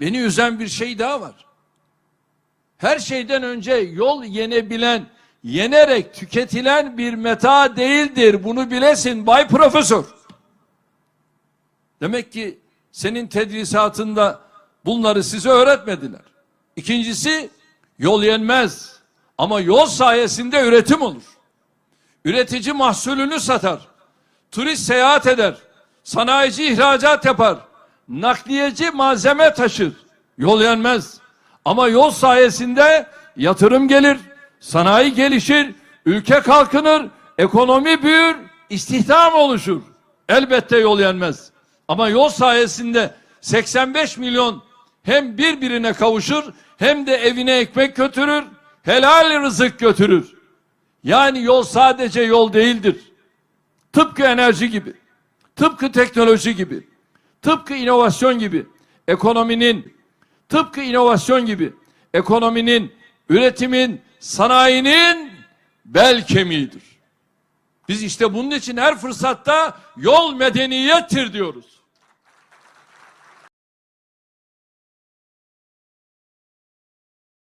Beni üzen bir şey daha var. Her şeyden önce yol yenebilen, yenerek tüketilen bir meta değildir. Bunu bilesin Bay Profesör. Demek ki senin tedrisatında bunları size öğretmediler. İkincisi yol yenmez ama yol sayesinde üretim olur. Üretici mahsulünü satar. Turist seyahat eder. Sanayici ihracat yapar. Nakliyeci malzeme taşır. Yol yenmez. Ama yol sayesinde yatırım gelir, sanayi gelişir, ülke kalkınır, ekonomi büyür, istihdam oluşur. Elbette yol yenmez. Ama yol sayesinde 85 milyon hem birbirine kavuşur hem de evine ekmek götürür, helal rızık götürür. Yani yol sadece yol değildir. Tıpkı enerji gibi, tıpkı teknoloji gibi, tıpkı inovasyon gibi, ekonominin, tıpkı inovasyon gibi, ekonominin, üretimin, sanayinin bel kemiğidir. Biz işte bunun için her fırsatta yol medeniyettir diyoruz.